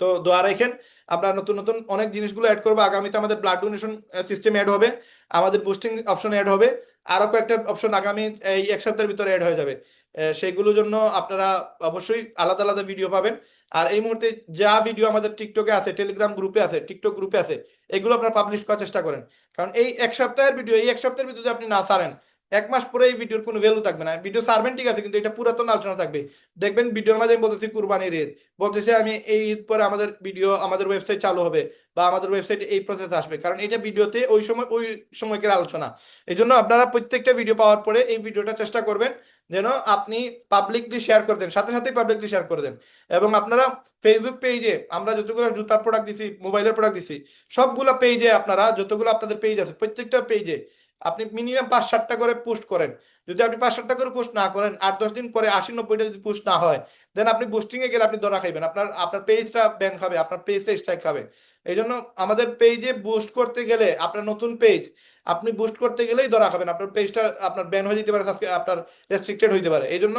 তো দোয়া রাখেন আমরা নতুন নতুন অনেক জিনিসগুলো অ্যাড করব। আগামীতে আমাদের ব্লাড ডোনেশন সিস্টেম অ্যাড হবে। আমাদের বুস্টিং অপশন অ্যাড হবে। আরও কয়েকটা অপশন আগামী এই এক সপ্তাহের ভিতরে অ্যাড হয়ে যাবে। আহ, সেগুলোর জন্য আপনারা অবশ্যই আলাদা আলাদা ভিডিও পাবেন। আর এই মুহূর্তে যা ভিডিও আমাদের টিকটকে আছে টেলিগ্রাম গ্রুপে আছে টিকটক গ্রুপে আছে এগুলো আপনারা পাবলিশ করার চেষ্টা করেন। কারণ এই এক সপ্তাহের ভিডিও এই এক সপ্তাহের ভিডিও যদি আপনি না সারেন এক মাস পরে এই ভিডিওর কোনো ভ্যালু থাকবে না। ভিডিও সারবেন ঠিক আছে, কিন্তু এটা পুরাতন আলোচনা থাকবে। দেখবেন ভিডিওর মাঝে আমি বলতেছি কুরবানির ঈদ। বলতেছি আমি এই ঈদ পরে আমাদের ভিডিও আমাদের ওয়েবসাইট চালু হবে বা আমাদের ওয়েবসাইটে এই প্রসেস আসবে। কারণ এটা ভিডিওতে ওই সময়, ওই সময়কের আলোচনা। এই জন্য আপনারা প্রত্যেকটা ভিডিও পাওয়ার পরে এই ভিডিওটা চেষ্টা করবেন যেন আপনি পাবলিকলি শেয়ার করে দেন, সাথে সাথেই পাবলিকলি শেয়ার করে দেন। এবং আপনারা ফেসবুক পেজে আমরা যতগুলো জুতার প্রোডাক্ট দিছি মোবাইলের প্রোডাক্ট দিছি, সবগুলো পেজে আপনারা, যতগুলো আপনাদের পেজ আছে, প্রত্যেকটা পেজে আপনি মিনিমাম পাঁচ সাতটা করে পোস্ট করেন। যদি আপনি পাঁচ সাতটা করে পোস্ট না করেন, আট দশ দিন পরে আশি নব্বইটা যদি পোস্ট না হয় দেন আপনি বুস্টিং এ গেলে আপনি ধরা খাইবেন। আপনার আপনার পেজটা ব্যান খাবে আপনার পেজটা স্ট্রাইক খাবে এই জন্য আমাদের পেজে বুস্ট করতে গেলে, আপনার নতুন পেজ আপনি বুস্ট করতে গেলেই ধরা খাবেন। আপনার পেজটা আপনার ব্যান হয়ে যেতে পারে আপনার রেস্ট্রিক্টেড হইতে পারে। এই জন্য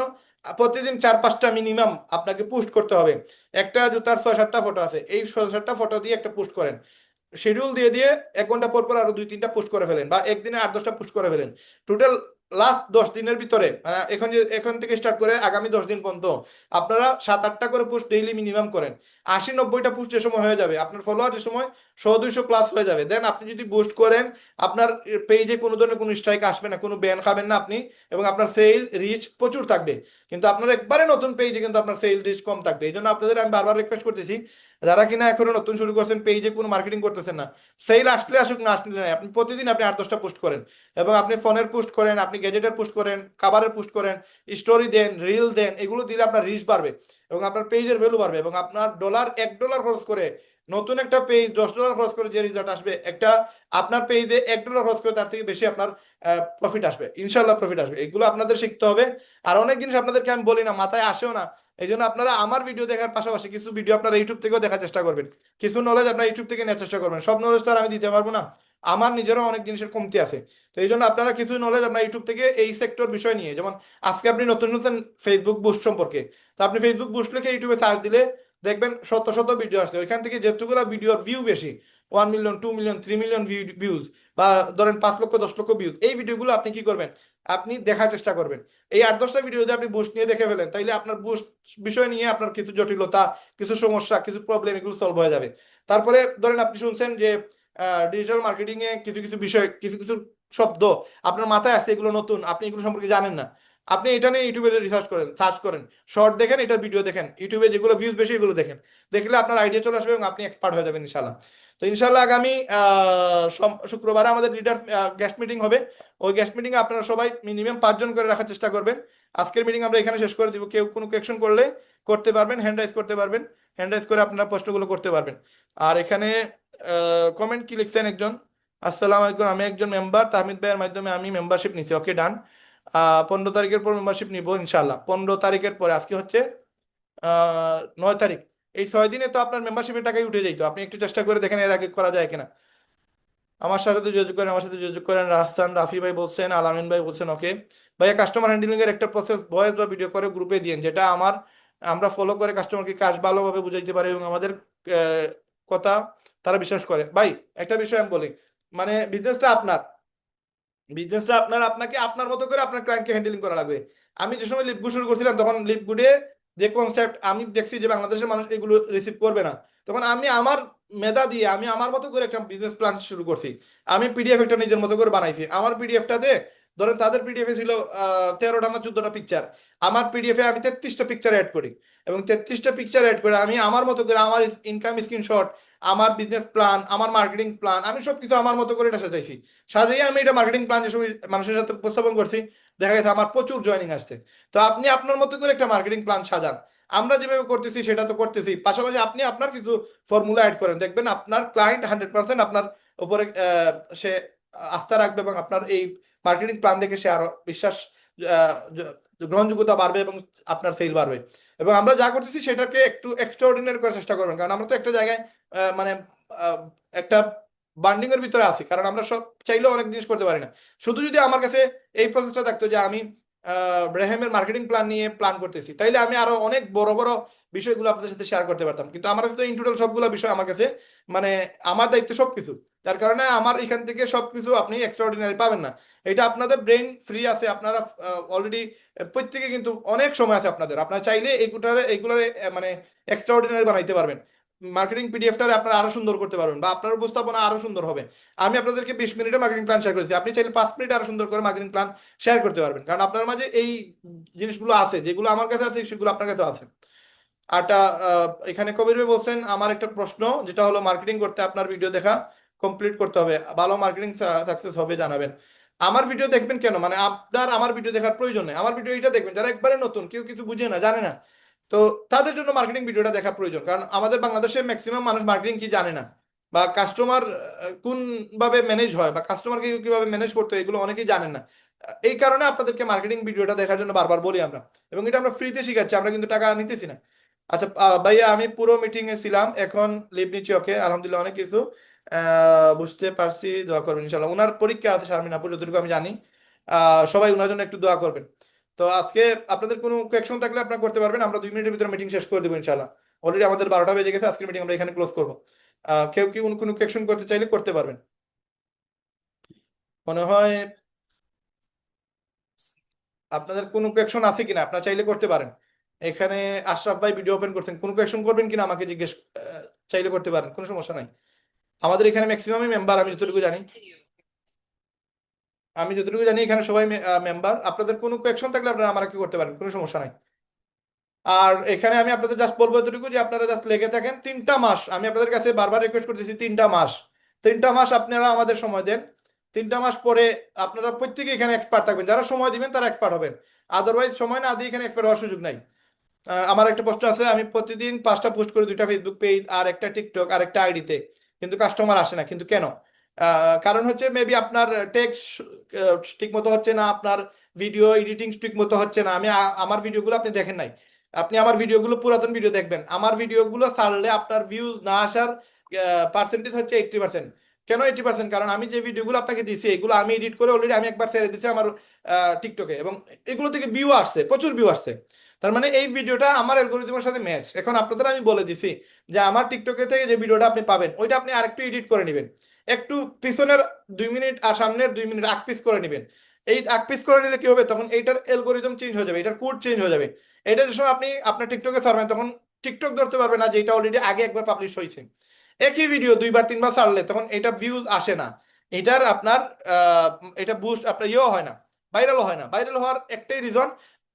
প্রতিদিন চার, পাঁচটা মিনিমাম আপনাকে পোস্ট করতে হবে। একটা জুতার ছয়, সাতটা ফটো আছে। এই ছয়, সাতটা ফটো দিয়ে একটা পোস্ট করেন। শিডিউল দিয়ে দিয়ে এক ঘণ্টা পর পর আরও দুই, তিনটা পোস্ট করে ফেলেন বা একদিনে আট, দশটা পোস্ট করে ফেলেন। টোটাল লাস্ট দশ দিনের ভিতরে মানে এখন এখন থেকে স্টার্ট করে আগামী দশ দিন পর্যন্ত আপনারা সাত, আটটা করে পোস্ট ডেইলি মিনিমাম করেন। আশি, নব্বইটা পোস্ট যে সময় হয়ে যাবে, আপনার ফলোয়ার যে সময় শো, দুইশো প্লাস হয়ে যাবে। দেন আপনি যদি বুস্ট করেন, আপনার পেজে কোনো ধরনের কোনো স্ট্রাইক আসবে না, কোনো ব্যান খাবেন না আপনি এবং আপনার সেল রিচ প্রচুর থাকবে। কিন্তু আপনার একবারে নতুন পেজে কিন্তু আপনার সেল রিচ কম থাকবে। এই জন্য আপনাদের আমি বারবার রিকোয়েস্ট করতেছি যারা কিনা এখনও নতুন শুরু করছেন পেজে কোনো মার্কেটিং করতেছেন না সেল আসলে আসুক, না আসলে নাই, আপনি প্রতিদিন আপনি আট দশটা পোস্ট করেন এবং আপনি ফোনের পোস্ট করেন, আপনি গ্যাজেটের পোস্ট করেন, খাবারের পোস্ট করেন স্টোরি দেন রিল দেন, এগুলো দিলে আপনার রিচ বাড়বে এবং আপনার পেজের ভ্যালু বাড়বে এবং আপনার ডলার এক ডলার খরচ করে নতুন একটা পেজ দশ ডলার খরচ করে যে রেজাল্ট আসবে, একটা আপনার পেজে এক ডলার খরচ করে তার থেকে বেশি আপনার প্রফিট আসবে ইনশাল্লাহ প্রফিট আসবে, এগুলো আপনাদের শিখতে হবে। আর অনেক জিনিস আপনাদেরকে আমি বলি না, মাথায় আসেও না এই জন্য আপনারা আমার ভিডিও দেখার পাশাপাশি কিছু ভিডিও আপনারা ইউটিউব থেকেও দেখার চেষ্টা করবেন। কিছু নলেজ আপনারা ইউটিউব থেকে নেওয়ার চেষ্টা করবেন। সব নলেজ তো আর আমি দিতে পারব না। আমার নিজেরও অনেক জিনিসের কমতি আছে। তো এই জন্য আপনারা কিছু নলেজ আপনার ইউটিউব থেকে এই সেক্টর বিষয় নিয়ে, যেমন আজকে আপনি নতুন নতুন ফেসবুক বুস্ট সম্পর্কে, তো আপনি ফেসবুক বুস্ট লিখে ইউটিউবে সার্চ দিলে দেখবেন শত শত ভিডিও আসছে। ওইখান থেকে যেটুকুলা ভিডিওর ভিউ বেশি one million two million three million views বা ধরেন পাঁচ লক্ষ, দশ লক্ষ ভিউজ এই ভিডিওগুলো আপনি কি করবেন? আপনি দেখার চেষ্টা করবেন। এই আট, দশটা ভিডিও যদি আপনি বুস্ট নিয়ে দেখে ফেলেন, তাইলে আপনার বুস্ট বিষয় নিয়ে আপনার কিছু জটিলতা, কিছু সমস্যা, কিছু প্রবলেম এগুলো সলভ হয়ে যাবে। তারপরে ধরেন আপনি শুনছেন যে ডিজিটাল মার্কেটিং এ কিছু কিছু বিষয়, কিছু কিছু শব্দ আপনার মাথায় আসছে, এগুলো নতুন, আপনি এগুলো সম্পর্কে জানেন না। আপনি এটা নিয়ে ইউটিউবে রিসার্চ করেন সার্চ করেন। শর্ট দেখেন, এটার ভিডিও দেখেন। ইউটিউবে যেগুলো ভিউজ বেশি, এগুলো দেখেন। দেখলে আপনার আইডিয়া চলে আসবে এবং আপনি এক্সপার্ট হয়ে যাবেন ইনশাল্লাহ তো ইনশাল্লাহ আগামী শুক্রবারে আমাদের লিডার গেস্ট মিটিং হবে। ওই গেস্ট মিটিং আপনারা সবাই মিনিমাম পাঁচজন করে রাখার চেষ্টা করবেন। আজকের মিটিং আমরা এখানে শেষ করে দিব। কেউ কোনো কোয়েকশন করলে করতে পারবেন হ্যান্ড রাইজ করতে পারবেন। হ্যান্ড রাইজ করে আপনারা প্রশ্নগুলো করতে পারবেন। আর এখানে কমেন্ট কি লিখছেন একজন? আসসালামু আলাইকুম, আমি একজন মেম্বার তাহমিদ ভাইয়ের মাধ্যমে আমি মেম্বারশিপ নিছি। ওকে ডান পনেরো তারিখের পর মেম্বারশিপ নিব ইনশাল্লাহ পনেরো তারিখের পরে, আজকে হচ্ছে নয় তারিখ। এই ছয় দিনে তো আপনার মেম্বারশিপের টাকাই উঠে যাইতো। আপনি একটু চেষ্টা করে দেখেন এর আগে করা যায় কিনা। আমার সাথে তো যোগাযোগ করেন, আমার সাথে যোগাযোগ করেন। রাহসান রাফি ভাই বলছেন, আলামিন ভাই বলছেন ওকে ভাইয়া কাস্টমার হ্যান্ডলিং এর একটা প্রসেস ভয়েস বা ভিডিও করে গ্রুপে দিন যেটা আমার, আমরা ফলো করে কাস্টমারকে কাজ ভালোভাবে বুঝাইতে পারি এবং আমাদের কথা তারা বিশ্বাস করে। ভাই, একটা বিষয় আমি বলি মানে বিজনেসটা আপনার। বিজনেসটা আপনার, আপনাকে আপনার মতো করে আপনার ক্লায়েন্টকে হ্যান্ডেলিং করা লাগবে। আমি যে সময় লিপগুড শুরু করছিলাম, তখন লিপগুডে যে কনসেপ্ট আমি দেখছি যে বাংলাদেশের মানুষ এগুলো রিসিভ করবে না। তখন আমি আমার মেধা দিয়ে আমি আমার মতো করে একটা বিজনেস প্ল্যান শুরু করছি। আমি পিডিএফ একটা নিজের মতো করে বানাইছি। আমার পিডিএফটাতে ধরেন তাদের পিডিএফে ছিল তেরোটা না চোদ্দটা পিকচার আমার পিডিএফে আমি তেত্রিশটা পিকচার অ্যাড করি। এবং তেত্রিশটা পিকচার অ্যাড করে আমি আমার মতো করে আমার ইনকাম স্ক্রিনশট আমার বিজনেস প্ল্যান আমার মার্কেটিং প্ল্যান আমি সবকিছু আমার মতো করে এটা সাজাইছি। সাজিয়ে আমি এটা মার্কেটিং প্ল্যান যে মানুষের সাথে উপস্থাপন করছি, দেখা গেছে আমার প্রচুর জয়েনিং আসছে। তো আপনি আপনার মতো করে একটা মার্কেটিং প্ল্যান সাজান। আমরা যেভাবে করতেছি সেটা তো করতেছি। পাশাপাশি আপনি আপনার কিছু ফর্মুলা অ্যাড করেন। দেখবেন আপনার ক্লায়েন্ট হান্ড্রেড পার্সেন্ট আপনার উপরে সে আস্থা রাখবে এবং আপনার এই মার্কেটিং প্ল্যান দেখে সে আরও বিশ্বাস গ্রহণযোগ্যতা বাড়বে এবং আপনার সেল বাড়বে। এবং আমরা যা করতেছি সেটাকে একটু এক্সট্রাঅর্ডিনারি করার চেষ্টা করবেন। কারণ আমরা তো একটা জায়গায় মানে একটা বান্ডিং এর ভিতরে আছি। কারণ আমরা সব চাইলেও অনেক জিনিস করতে পারি না। শুধু যদি আমার কাছে এই প্রসেসটা থাকতো যে আমি ব্রেহেমের মার্কেটিং প্ল্যান নিয়ে প্ল্যান করতেছি, তাইলে আমি আরও অনেক বড় বড় বিষয়গুলো আপনাদের সাথে শেয়ার করতে পারতাম। কিন্তু আমার কাছে ইন টোটাল সবগুলো বিষয় আমার কাছে মানে আমার দায়িত্ব সবকিছু। তার কারণে আমার এখান থেকে সবকিছু আপনি এক্সট্রাঅর্ডিনারি পাবেন না। এটা আপনাদের ব্রেন ফ্রি আছে, আপনারা অলরেডি প্রত্যেকে কিন্তু অনেক সময় আছে আপনাদের। আপনারা চাইলে এইগুলারে এইগুলারে মানে এক্সট্রাঅর্ডিনারি বানাইতে পারবেন। মার্কেটিং পিডিএফটারে আপনারা আরও সুন্দর করতে পারবেন বা আপনার উপস্থাপনা আরও সুন্দর হবে। আমি আপনাদেরকে বিশ মিনিটে মার্কেটিং প্ল্যান শেয়ার করেছি। আপনি চাইলে পাঁচ মিনিট আরও সুন্দর করে মার্কেটিং প্ল্যান শেয়ার করতে পারবেন। কারণ আপনার মাঝে এই জিনিসগুলো আছে, যেগুলো আমার কাছে আছে, সেগুলো আপনার কাছে আছে। আহ, এখানে কবির ভাই বলছেন আমার একটা প্রশ্ন যেটা হলো মার্কেটিং করতে আপনার ভিডিও দেখা কমপ্লিট করতে হবে। ভালো মার্কেটিং সাকসেস হবে জানাবেন। আমার ভিডিও দেখবেন কেন? মানে আপনার আমার ভিডিও দেখার প্রয়োজন নেই। আমার ভিডিও এটা দেখবেন যারা একবারে নতুন কেউ কিছু বুঝে না জানে না। তো তাদের জন্য মার্কেটিং ভিডিওটা দেখা প্রয়োজন। কারণ আমাদের বাংলাদেশে ম্যাক্সিমাম মানুষ মার্কেটিং কি জানে না? বা কাস্টমার কোন ভাবে ম্যানেজ হয়? বা কাস্টমারকে কীভাবে ম্যানেজ করতে হয়? এগুলো অনেকেই জানেন না। এই কারণে আপনাদেরকে মার্কেটিং ভিডিওটা দেখার জন্য বারবার বলি আমরা। এবং এটা আমরা ফ্রিতে শিখাচ্ছি আমরা কিন্তু টাকা নিতেছি না। আচ্ছা ভাইয়া, আমি পুরো মিটিং এ ছিলাম। এখন লিভ ওকে আলহামদুলিল্লাহ, অনেক কিছু। বুঝতে পারছি, দোয়া করবেন ইনশাল্লাহ ওনার পরীক্ষা আছে, শারমিন আপুর যতটুকু আমি জানি। সবাই ওনার জন্য একটু দোয়া করবেন। তো আজকে আপনাদের কোনো কোয়েকশন থাকলে আপনারা করতে পারবেন। আমরা দুই মিনিটের ভিতরে মিটিং শেষ করে দেবো ইনশাল্লাহ অলরেডি আমাদের বারোটা বেজে গেছে, আজকের মিটিং আমরা এখানে ক্লোজ করব। কেউ কি কোনো কোয়েকশন করতে চাইলে করতে পারবেন। মনে হয় আপনাদের কোনো কোয়েকশন আছে কিনা? আপনারা চাইলে করতে পারেন। এখানে আশরাফ ভাই ভিডিও ওপেন করছেন। কোনো কোয়েকশন করবেন কিনা আমাকে জিজ্ঞেস চাইলে করতে পারেন, কোনো সমস্যা নাই। আমাদের এখানে ম্যাক্সিমামই মেম্বার আমি যতটুকু জানি। আমি যতটুকু জানি এখানে সবাই মেম্বার আপনাদের কোনো কোয়েকশন থাকলে আপনারা আমার আমাকে করতে পারেন, কোনো সমস্যা নাই। আর এখানে আমি আপনাদের জাস্ট বলব এতটুকু যে আপনারা জাস্ট লেগে থাকেন তিনটা মাস। আমি আপনাদের কাছে বারবার রিকোয়েস্ট করতেছি তিনটা মাস। তিনটা মাস আপনারা আমাদের সময় দেন। তিনটা মাস পরে আপনারা প্রত্যেকে এখানে এক্সপার্ট থাকবেন। যারা সময় দিবেন তারা এক্সপার্ট হবেন। আদারওয়াইজ সময় না দিয়ে এখানে এক্সপার্ট হওয়ার সুযোগ নাই। আমার একটা প্রশ্ন আছে, আমি প্রতিদিন পাঁচটা পোস্ট করি দুইটা ফেসবুক পেজ আর একটা টিকটক আর একটা আইডিতে কিন্তু কাস্টমার আসে না, কিন্তু কেন? কারণ হচ্ছে মেবি আপনার টেক্সট ঠিক মতো হচ্ছে না, আপনার ভিডিও এডিটিং ঠিক মতো হচ্ছে না, আমি আমার ভিডিওগুলো আপনি দেখেন নাই। আপনি আমার ভিডিওগুলো পুরাতন ভিডিও দেখবেন, আমার ভিডিওগুলো ছাড়লে আপনার ভিউজ না আসার পার্সেন্টেজ হচ্ছে এইট্টি পার্সেন্ট কেন এইট্টি পার্সেন্ট কারণ আমি যে ভিডিওগুলো আপনাকে দিয়েছি, এগুলো আমি এডিট করে অলরেডি আমি একবার ছেড়ে দিয়েছি আমার টিকটকে এবং এগুলো থেকে ভিউ আসছে, প্রচুর ভিউ আসছে। তার মানে এই ভিডিওটা আমার অ্যালগোরিদমের সাথে ম্যাচ এখন আপনাদের আমি বলে দিছি যে আমার টিকটকে থেকে যে ভিডিওটা আপনি পাবেন, ওইটা আপনি আরেকটু এডিট করে নেবেন। একটু পিছনের দুই মিনিট আর সামনের দুই মিনিট আগ পিস করে নেবেন। এই আগ পিস করে নিলে কি হবে? তখন এইটার অ্যালগোরিদম চেঞ্জ হয়ে যাবে, এটার কোড চেঞ্জ হয়ে যাবে। এটা যে সময় আপনি আপনার টিকটকে ছাড়বেন, তখন টিকটক ধরতে পারবে না যে এটা অলরেডি আগে একবার পাবলিশ হয়েছে একই ভিডিও দুইবার, তিনবার ছাড়লে তখন এটা ভিউজ আসে না। এটার আপনার এটা বুস্ট আপনার ইয়েও হয় না ভাইরাল হয় না। ভাইরাল হওয়ার একটাই রিজন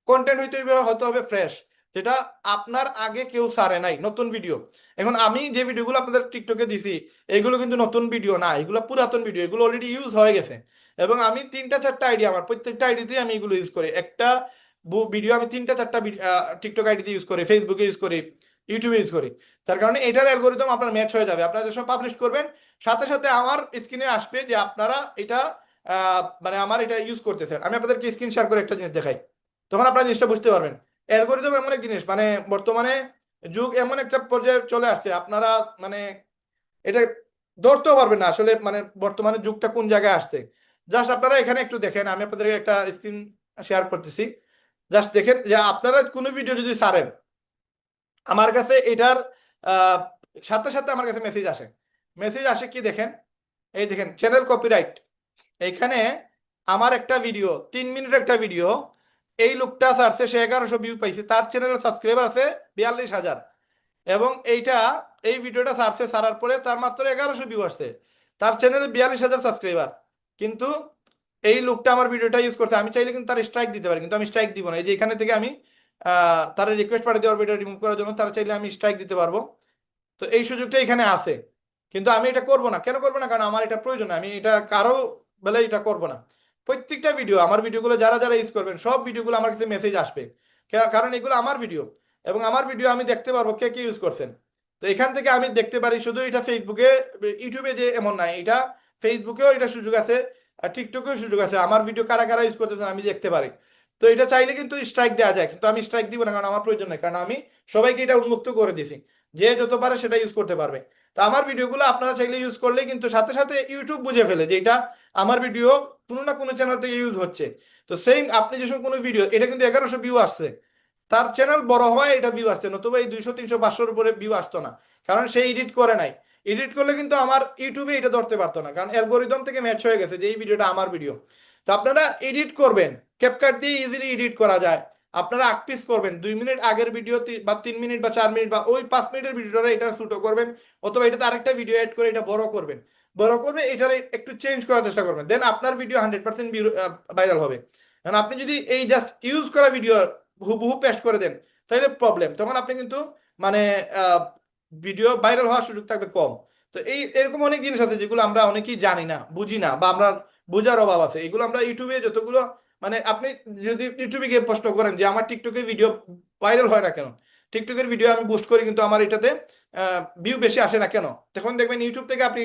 কন্টেন্ট হইতে হতে হবে ফ্রেশ যেটা আপনার আগে কেউ ছাড়ে নাই, নতুন ভিডিও এখন আমি যে ভিডিওগুলো আপনাদের টিকটকে দিছি এগুলো কিন্তু নতুন ভিডিও না এগুলো পুরাতন ভিডিও এগুলো অলরেডি ইউজ হয়ে গেছে। এবং আমি তিনটা চারটা আইডি আমার প্রত্যেকটা আইডিতে আমি এগুলো ইউজ করি। একটা ভিডিও আমি তিনটা চারটা টিকটক আইডিতে ইউজ করি ফেসবুকে ইউজ করি ইউটিউবে ইউজ করি। তার কারণে এটার অ্যালগোরিদম আপনার ম্যাচ হয়ে যাবে। আপনারা যখন পাবলিশ করবেন, সাথে সাথে আমার স্ক্রিনে আসবে যে আপনারা এটা মানে আমার এটা ইউজ করতেছেন। আমি আপনাদেরকে স্ক্রিন শেয়ার করে একটা জিনিস দেখাই। তখন আপনারা জিনিসটা বুঝতে পারবেন। অ্যালগোরিদম এমন এক জিনিস মানে বর্তমানে যুগ এমন একটা পর্যায়ে চলে আসছে, আপনারা মানে এটা ধরতেও পারবেন না আসলে মানে বর্তমানে যুগটা কোন জায়গায় আসছে। জাস্ট আপনারা এখানে একটু দেখেন, আমি আপনাদেরকে একটা স্ক্রিন শেয়ার করতেছি। জাস্ট দেখেন যে আপনারা কোনো ভিডিও যদি সারেন আমার কাছে এটার সাথে সাথে আমার কাছে মেসেজ আসে। মেসেজ আসে কি দেখেন? এই দেখেন চ্যানেল কপিরাইট এইখানে আমার একটা ভিডিও তিন মিনিট একটা ভিডিও এই লোকটা ছাড়ছে সে এগারোশো ভিউ পাইছে, তার চ্যানেলের সাবস্ক্রাইবার আছে বিয়াল্লিশ হাজার। এবং এইটা, এই ভিডিওটা ছাড়ছে ছাড়ার পরে তার মাত্র এগারোশো ভিউ আসছে। তার চ্যানেলে বিয়াল্লিশ হাজার সাবস্ক্রাইবার কিন্তু এই লোকটা আমার ভিডিওটা ইউজ করছে, আমি চাইলে কিন্তু তার স্ট্রাইক দিতে পারি, কিন্তু আমি স্ট্রাইক দিব না। এই যে এখানে থেকে আমি তার রিকোয়েস্ট পাঠিয়ে দেওয়ার ভিডিও রিমুভ করার জন্য তারা চাইলে আমি স্ট্রাইক দিতে পারব। তো এই সুযোগটা এখানে আছে। কিন্তু আমি এটা করব না। কেন করব না? কারণ আমার এটা প্রয়োজন আমি এটা কারও বেলা এটা করব না। প্রত্যেকটা ভিডিও আমার ভিডিওগুলো যারা যারা ইউজ করবেন, সব ভিডিওগুলো আমার কাছে মেসেজ আসবে। কারণ এগুলো আমার ভিডিও এবং আমার ভিডিও আমি দেখতে পারব কে কে ইউজ করছেন। তো এখান থেকে আমি দেখতে পারি শুধু এটা ফেসবুকে ইউটিউবে যে এমন নাই এটা ফেসবুকেও এটা সুযোগ আছে, আর টিকটকেও সুযোগ আছে। আমার ভিডিও কারা কারা ইউজ করতেছেন আমি দেখতে পারি। তো এটা চাইলে কিন্তু স্ট্রাইক দেওয়া যায়, কিন্তু আমি স্ট্রাইক দিব না, কারণ আমার প্রয়োজন নেই, কারণ আমি সবাইকে এটা উন্মুক্ত করে দিছি। যে যত পারে সেটা ইউজ করতে পারবে। তো আমার ভিডিওগুলো আপনারা চাইলে ইউজ করলে কিন্তু সাথে সাথে ইউটিউব বুঝে ফেলে যে এটা আমার ভিডিও কোনো না কোনো চ্যানেল থেকে ইউজ হচ্ছে। তো সেম আপনি যেসব কোনো ভিডিও এটা কিন্তু এগারোশো ভিউ আসছে। তার চ্যানেল বড় হওয়ায় এটা ভিউ আসছে নতুবা এই দুইশো, তিনশো, পাঁচশোর উপরে ভিউ আসতো না। কারণ সে এডিট করে নাই। এডিট করলে কিন্তু আমার ইউটিউবে এটা ধরতে পারতো না, কারণ অ্যালগোরিদম থেকে ম্যাচ হয়ে গেছে যে এই ভিডিওটা আমার ভিডিও তো আপনারা এডিট করবেন। ক্যাপকাট দিয়ে ইজিলি এডিট করা যায়। আপনারা আকপিস করবেন। দুই মিনিট আগের ভিডিও বা তিন মিনিট বা চার মিনিট বা ওই পাঁচ মিনিটের ভিডিওটা এটা শুটও করবেন, অথবা এটাতে আরেকটা ভিডিও অ্যাড করে এটা বড় করবেন। বড় করবে, এটার একটু চেঞ্জ করার চেষ্টা করবেন। দেন আপনার ভিডিও হান্ড্রেড পার্সেন্ট ভাইরাল হবে। কারণ আপনি যদি এই জাস্ট ইউজ করা ভিডিও হুবহু পেস্ট করে দেন, তাহলে প্রবলেম তখন আপনি কিন্তু মানে ভিডিও ভাইরাল হওয়ার সুযোগ থাকবে কম। তো এই, এরকম অনেক জিনিস আছে যেগুলো আমরা অনেকেই জানি না, বুঝি না, বা আমরা বোঝার অভাব আছে। এগুলো আমরা ইউটিউবে যতগুলো মানে আপনি যদি ইউটিউবে গিয়ে প্রশ্ন করেন যে আমার টিকটকে ভিডিও ভাইরাল হয় না কেন? টিকটকের ভিডিও আমি বুস্ট করি কিন্তু আমার এটাতে ভিউ বেশি আসে না কেন? তখন দেখবেন ইউটিউব থেকে আপনি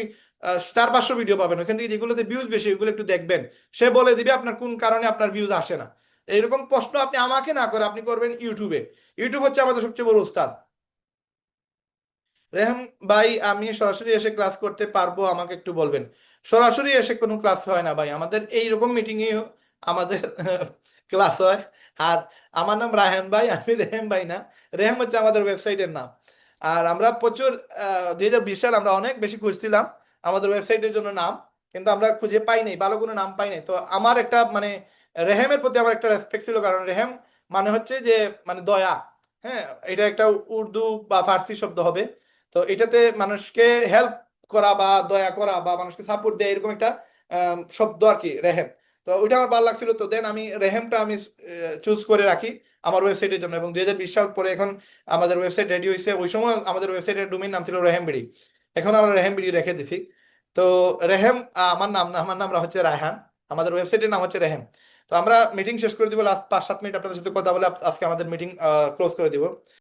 চার পাঁচশো ভিডিও পাবেন। ওখান থেকে যেগুলোতে ভিউজ বেশি ওগুলো একটু দেখবেন। সে বলে দিবে আপনার কোন কারণে আপনার ভিউজ আসে না। এইরকম প্রশ্ন আপনি আমাকে না করে আপনি করবেন ইউটিউবে ইউটিউব হচ্ছে আমাদের সবচেয়ে বড় উস্তাদ। রেহাম ভাই, আমি সরাসরি এসে ক্লাস করতে পারব? আমাকে একটু বলবেন। সরাসরি এসে কোনো ক্লাস হয় না ভাই? আমাদের এইরকম মিটিংয়ে আমাদের ক্লাস হয়। আর আমার নাম রায়হান ভাই, আমি রেহেম ভাই না। রেহেম হচ্ছে আমাদের ওয়েবসাইটের নাম। আর আমরা প্রচুর দুই হাজার বিশ সাল আমরা অনেক বেশি খুঁজছিলাম আমাদের ওয়েবসাইটের জন্য নাম। কিন্তু আমরা খুঁজে পাই নাই, ভালো কোনো নাম পাই নাই। তো আমার একটা মানে রেহেমের প্রতি আমার একটা রেসপেক্ট ছিল। কারণ রেহেম মানে হচ্ছে যে মানে দয়া। হ্যাঁ এটা একটা উর্দু বা ফার্সি শব্দ হবে। তো এটাতে মানুষকে হেল্প করা বা দয়া করা বা মানুষকে সাপোর্ট দেয় এরকম একটা শব্দ আর কি, রেহেম। তো ওইটা আমার ভালো লাগছিল। তো দেন আমি রেহেমটা আমি চুজ করে রাখি আমার ওয়েবসাইটের জন্য এবং দুই হাজার বিশ সাল পরে এখন আমাদের ওয়েবসাইট রেডি হয়েছে ওই সময় আমাদের ওয়েবসাইটের ডোমেইন নাম ছিল রেহেম বিডি। এখন আমরা রেহেম বিডি রেখে দিছি। তো রেহেম আমার নাম না, আমার নাম হচ্ছে রায়হান। আমাদের ওয়েবসাইটের নাম হচ্ছে রেহেম। তো আমরা মিটিং শেষ করে দিব। লাস্ট পাঁচ, সাত মিনিট আপনাদের সাথে কথা বলে আজকে আমাদের মিটিং ক্লোজ করে দিব।